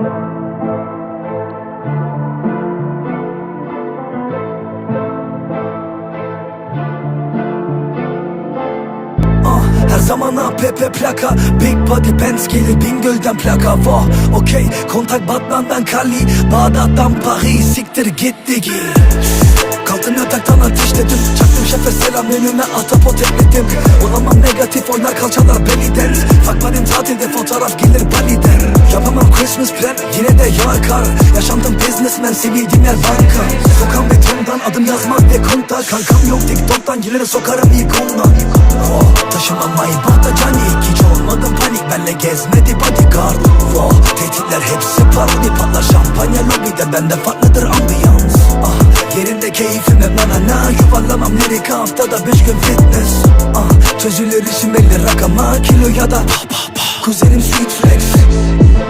Ah, her zaman APP plaka. Big body Benz gelir Bingöl'den plaka. Vah okey kontak Batman'dan Kali. Bağdat'tan Paris siktir gitti git Kalktım yataktan ateşledim Çaktım şefe selam önüme atapot ekledim. Olamam negatif oynar kalçalar beliden Fakmanin tatilde fotoğraf gelir Bali'den Christmas plan yine de yağar kar Yaşandım businessman sevildiğim yer banka. Sokağım betondan adım yazmaz de konta. Kankam yok TikTok'tan geliri sokarım ilk ondan Oh, taşımam Maybach'ta cani Hiç olmadım panik benle gezmedi bodyguard. Oh, tehditler hepsi parodi patlar şampanya lobide Bende farklıdır ambiyans Ah, yerinde keyfim hep na Yuvarlamam lirik haftada beş gün fitness. Ah, çözülür işim belli rakama Kilo ya da Kuzenim sweet flex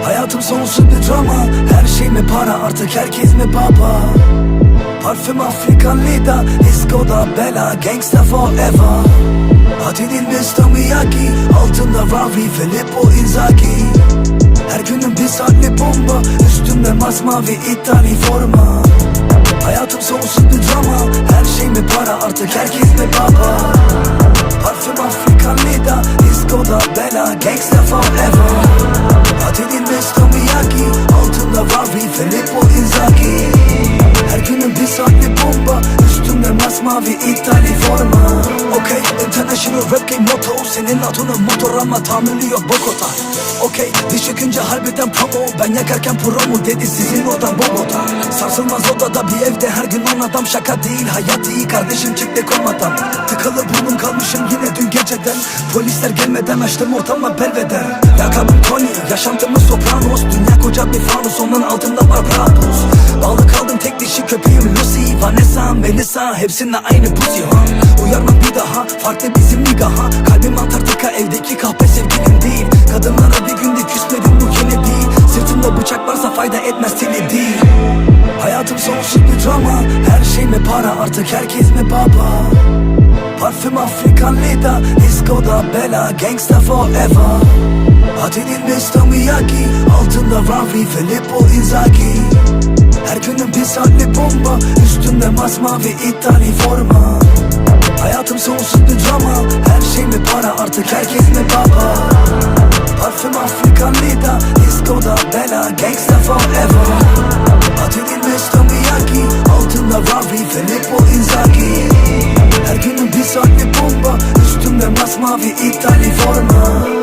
Hayatım sonsuz bir drama. Her şey mi para artık herkes mi baba? Parfüm Afrikan Lida Disco'da bela Gangsta forever. Hadi dil Mr. Miyagi Altında Ravi Filippo Inzaghi. Her günüm bir saatli bomba Üstümde masmavi İtali forma. Hayatım sonsuz bir drama. Her şey mi para artık herkes mi baba? Parfüm Afrikan Lida Disco'da bela Gangsta Miyagi Altında Ravi Filippo Inzaghi Her günüm bir saatli bomba. Üstümde masmavi İtali forma. Okey international rap game motto. Senin adının motor ama tahammülü yok Bogota Okey diş çökünce harbiden promo. Ben yakarken promo dedi sizin odan Bogota Sarsılmaz odada bir evde her gün on adam. Şaka değil hayat iyi. Kardeşim çıktı komadan. Tıkalı burnum kalmışım yine dün geceden. Polisler gelmeden açtım ortama belveder Lakabım Tony yaşantımız sopranos Koca bir fanus onun altında var Brabus Bağlı kaldım tek dişi köpeğim Lucy Vanessa, Melissa hepsinde aynı pussy ha. Uyarmam bir daha farklı bizim nigaha. Kalbim Antarktika evdeki kahpe sevgilim değil. Kadınlara bir günde küsmedim bu değil. Sırtımda bıçak varsa fayda etmez seni değil. Hayatım sonsuz bir drama. Her şey mi para? Artık herkes mi baba? Parfüm Afrikan Lida Disco'da bela Gangsta forever Dil Mr. Miyagi Altında Ravi Filippo Inzaghi Her günüm bir saatli bomba Üstümde masmavi İtali forma Hayatım sonsuz bir drama Her şey mi para artık herkes mi baba Parfüm Afrikan Lida Disco'da bela Gangsta forever dil Mr. Miyagi Altında Ravi Filippo Inzaghi Her günüm bir saatli bomba Üstümde masmavi İtali forma